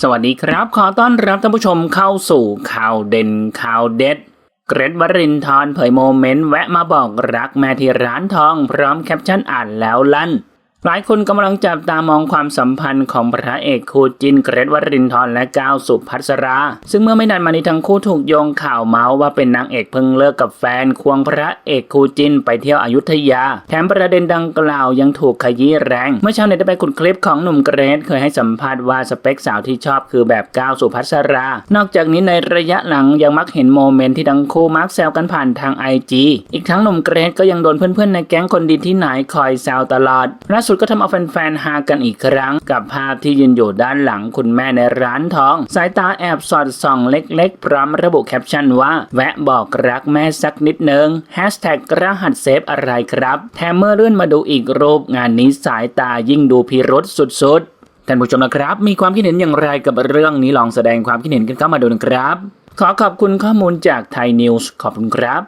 สวัสดีครับ ขอต้อนรับท่านผู้ชมเข้าสู่ข่าวเด่นข่าวเด็ด เกรดวรินทร์เผยโมเมนต์แวะมาบอกรักแม่ที่ร้านทอง พร้อมแคปชั่นอ่านแล้วลั่น หลายคนกำลังจับตามองความสัมพันธ์ของพระเอกคู่จินเกรดวรินทร์และก้าวสุภัสรา ซึ่งเมื่อไม่นานมานี้ทั้งคู่ถูกโยงข่าวเมาส์ว่าเป็นนางเอกเพิ่งเลิกกับแฟนควงพระเอกคู่จินไปเที่ยวอยุธยา แถมประเด็นดังกล่าวยังถูกขยี้แรง เมื่อชาวเน็ตได้ไปขุดคลิปของหนุ่มเกรดเคยให้สัมภาษณ์ว่าสเปคสาวที่ชอบคือแบบก้าวสุภัสรา นอกจากนี้ในระยะหลังยังมักเห็นโมเมนต์ที่ทั้งคู่มักแซวกันผ่านทางไอจีอีกทั้งหนุ่มเกรดก็ยังโดนเพื่อนๆในแก๊งคนดีที่ไหนคอยแซวตลอดล่าสุดดก็ทำเอาแฟนๆฮากันอีกครั้ง กับภาพที่ยืนอยู่ด้านหลังคุณแม่ในร้านทอง สายตาแอบสอดส่องเล็กๆ พร้อมระบุแคปชั่นว่า แวะบอกรักแม่สักนิดนึงแฮชแท็กรหัสเซฟอะไรครับแถมเมื่อเลื่อนมาดูอีกรูปงานนี้สายตายิ่งดูพิรุษสุดๆท่านผู้ชมนะครับ มีความคิดเห็นอย่างไรกับเรื่องนี้ลองแสดงความคิดเห็นกันเข้ามาดูนะครับ ขอขอบคุณข้อมูลจากไทยนิวส์ขอบคุณครับ